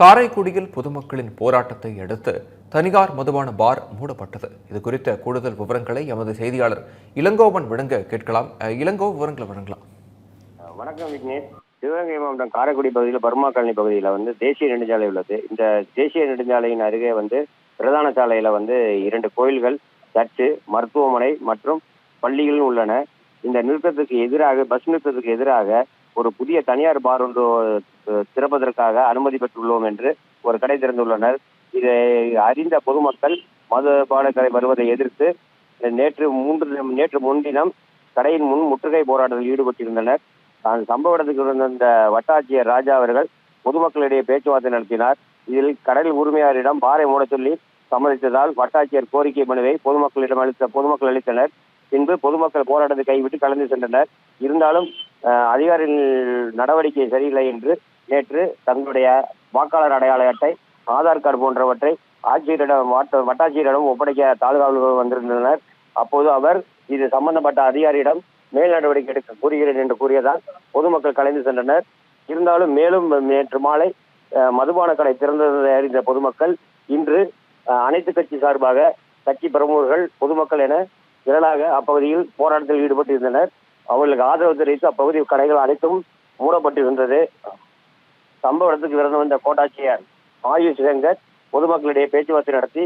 காரைக்குடியில் பொதுமக்களின் போராட்டத்தை அடுத்து தனியார் மதுபான பார் மூடப்பட்டது. இது குறித்த கூடுதல் விவரங்களை எமது செய்தியாளர் இளங்கோவன் விளங்க கேட்கலாம். இளங்கோ விவரங்களை வழங்கலாம். வணக்கம் விக்னேஷ். சிவகங்கை மாவட்டம் காரைக்குடி பகுதியில் பர்மா காலனி பகுதியில் வந்து தேசிய நெடுஞ்சாலை உள்ளது. இந்த தேசிய நெடுஞ்சாலையின் அருகே வந்து பிரதான சாலையில வந்து இரண்டு கோயில்கள் சர்ச்சு மருத்துவமனை மற்றும் பள்ளிகளும் உள்ளன. இந்த நிறுத்தத்துக்கு எதிராக பஸ் நிறுத்தத்துக்கு எதிராக ஒரு புதிய தனியார் பார் ஒன்று திறப்பதற்காக அனுமதி பெற்றுள்ளோம் என்று ஒரு கடை திறந்துள்ளனர். இதை அறிந்த பொதுமக்கள் மது பானக்கடை வருவதை எதிர்த்து நேற்று மூன்று நேற்று முன்தினம் கடையின் முன் முற்றுகை போராட்டத்தில் ஈடுபட்டிருந்தனர். அந்த சம்பவ இடத்துக்கு இருந்த வட்டாட்சியர் ராஜா அவர்கள் பொதுமக்களிடையே பேச்சுவார்த்தை நடத்தினார். இதில் கடல் உரிமையாளரிடம் பாறை மூட சொல்லி சம்மதித்ததால் வட்டாட்சியர் கோரிக்கை மனுவை பொதுமக்களிடம் அளித்த பொதுமக்கள் அளித்தனர். பின்பு பொதுமக்கள் போராட்டத்தை கைவிட்டு கலந்து சென்றனர். இருந்தாலும் அதிகாரிகள் நடவடிக்கை சரியில்லை என்று நேற்று தங்களுடைய வாக்காளர் அடையாள அட்டை ஆதார் கார்டு போன்றவற்றை ஆட்சியரிடம் வட்டாட்சியரிடம் ஒப்படைக்க தாலுகா அலுவலர் வந்திருந்தனர். அப்போது அவர் இது சம்பந்தப்பட்ட அதிகாரியிடம் மேல் நடவடிக்கை எடுக்க கூறுகிறேன் என்று கூறியதால் பொதுமக்கள் கலைந்து சென்றனர். இருந்தாலும் மேலும் நேற்று மாலை மதுபான கடை திறந்ததை அறிந்த பொதுமக்கள் இன்று அனைத்து கட்சி சார்பாக கட்சி பிரமுகர்கள் பொதுமக்கள் என திரளாக அப்பகுதியில் போராட்டத்தில் ஈடுபட்டிருந்தனர். அவர்களுக்கு ஆதரவு தெரிவித்து அப்பகுதி கடைகள் அனைத்தும் மூடப்பட்டிருந்தது. சம்பவ இடத்துக்கு விருந்து வந்த கோட்டாட்சியர் ஆயுஷ் வெங்கட் பொதுமக்களிடையே பேச்சுவார்த்தை நடத்தி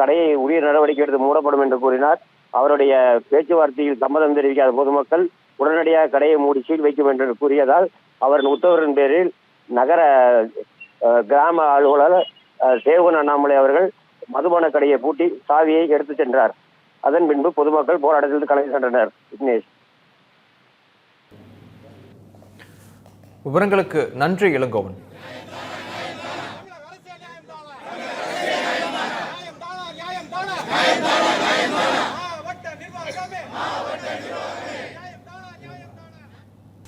கடையை உரிய நடவடிக்கை எடுத்து மூடப்படும் என்று கூறினார். அவருடைய பேச்சுவார்த்தையில் சம்மதம் தெரிவிக்காத பொதுமக்கள் உடனடியாக கடையை மூடி சீல் வைக்கும் என்று கூறியதால் அவரின் உத்தரவின் பேரில் நகர கிராம அலுவலர் சேவன் அண்ணாமலை அவர்கள் மதுபான கடையை பூட்டி சாவியை எடுத்து சென்றார். அதன் பின்பு பொதுமக்கள் போராட்டத்தில் கலந்து சென்றனர். விக்னேஷ். விவரங்களுக்கு நன்றி இளங்கோவன். மாவட்ட நிர்வாகமே மாவட்ட நிர்வாகமே நியாயம் தானா நியாயம் தானா